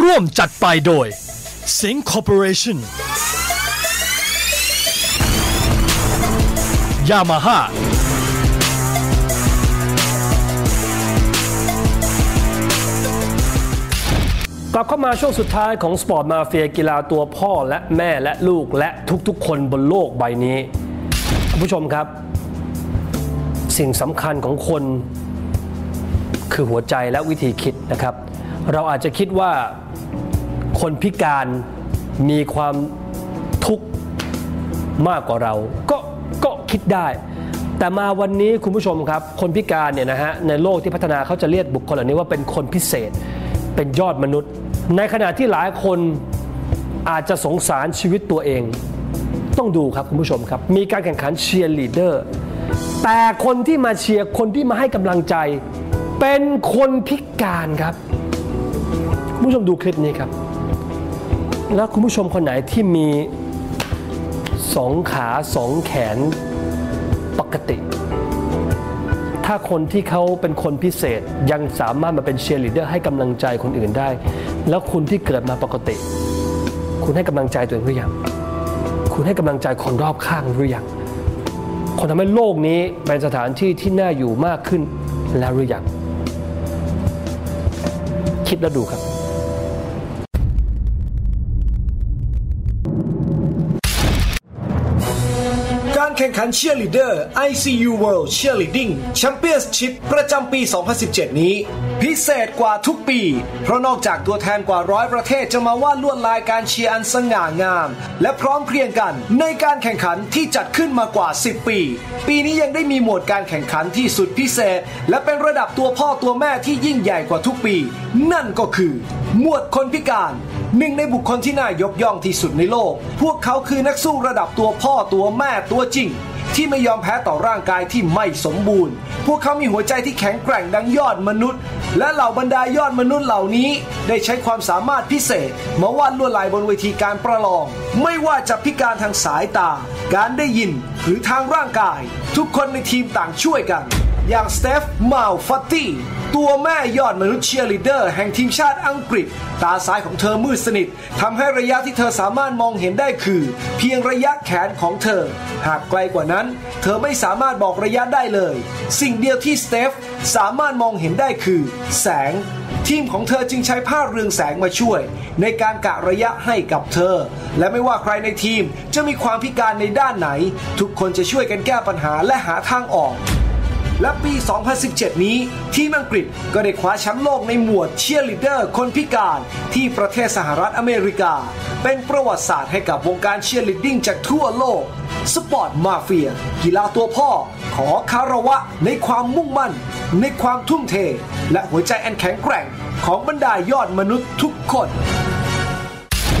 ร่วมจัดไปโดย Sing Corporation Yamaha กลับเข้ามาช่วงสุดท้ายของสปอร์ตมาเฟียกีฬาตัวพ่อและแม่และลูกและทุกๆ คนบนโลกใบนี้คุณผู้ชมครับ สิ่งสำคัญของคนคือหัวใจและวิธีคิดนะครับ เราอาจจะคิดว่าคนพิการมีความทุกข์มากกว่าเรา ก็ก็คิดได้ แต่มาวันนี้คุณผู้ชมครับ คนพิการเนี่ยนะฮะในโลกที่พัฒนาเขาจะเรียกบุคคลเหล่านี้ว่าเป็นคนพิเศษ เป็นยอดมนุษย์ ในขณะที่หลายคนอาจจะสงสารชีวิตตัวเอง ต้องดูครับคุณผู้ชมครับ มีการแข่งขันเชียร์ลีดเดอร์แต่คนที่มาเชียร์คนที่มาให้กำลังใจ เป็นคนพิการครับ ผู้ชมดูคลิปนี้ครับ แล้วคุณผู้ชมคนไหนที่มีสองขาสองแขนปกติ ถ้าคนที่เขาเป็นคนพิเศษยังสามารถมาเป็นเชียร์ลีดเดอร์ให้กำลังใจคนอื่นได้ แล้วคุณที่เกิดมาปกติ คุณให้กำลังใจตัวเองหรือยัง คุณให้กำลังใจคนรอบข้างหรือยัง คนทำให้โลกนี้เป็นสถานที่ที่น่าอยู่มากขึ้นแล้วหรือยัง คิดแล้วดูครับ แข่งขันเชียร์ลีเดอร์ ICU World Cheerleading Championship ประจำปี 2017 นี้ พิเศษกว่าทุกปี เพราะนอกจากตัวแทนกว่าร้อยประเทศจะมาวาดลวดลายการเชียร์อันสง่างาม และพร้อมเพรียงกันในการแข่งขันที่จัดขึ้นมากว่า 10 ปี ปีนี้ยังได้มีหมวดการแข่งขันที่สุดพิเศษ และเป็นระดับตัวพ่อตัวแม่ที่ยิ่งใหญ่กว่าทุกปี นั่นก็คือ หมวดคนพิการ หนึ่งในบุคคลที่น่ายกย่องที่สุดในโลก พวกเขาคือนักสู้ระดับตัวพ่อตัวแม่ตัวจริง ที่ไม่ยอมแพ้ต่อร่างกายที่ไม่สมบูรณ์ พวกเขามีหัวใจที่แข็งแกร่งดังยอดมนุษย์ และเหล่าบรรดายอดมนุษย์เหล่านี้ ได้ใช้ความสามารถพิเศษ มาวาดลวดลายบนเวทีการประลอง ไม่ว่าจะพิการทางสายตา การได้ยินหรือทางร่างกาย ทุกคนในทีมต่างช่วยกัน อย่างสเตฟมาลฟัตตี้ ตัวแม่ยอดมนุษย์เชียร์ลีดเดอร์แห่งทีมชาติอังกฤษ ตาซ้ายของเธอมืดสนิททำให้ระยะที่เธอสามารถมองเห็นได้คือ เพียงระยะแขนของเธอ หากไกลกว่านั้น เธอไม่สามารถบอกระยะได้เลย สิ่งเดียวที่สเตฟสามารถมองเห็นได้คือ แสง ทีมของเธอจึงใช้ผ้าเรืองแสงมาช่วย ในการกะระยะให้กับเธอ และไม่ว่าใครในทีมจะมีความพิการในด้านไหน ทุกคนจะช่วยกันแก้ปัญหาและหาทางออก และปี 2017 นี้ ทีมอังกฤษก็ได้คว้าแชมป์โลกในหมวดเชียร์ลีดเดอร์คนพิการที่ประเทศสหรัฐอเมริกา เป็นประวัติศาสตร์ให้กับวงการเชียร์ลีดดิ้งจากทั่วโลก สปอร์ตมาเฟีย กีฬาตัวพ่อ ขอคารวะในความมุ่งมั่น ในความทุ่มเท และหัวใจอันแข็งแกร่งของบรรดายอดมนุษย์ทุกคน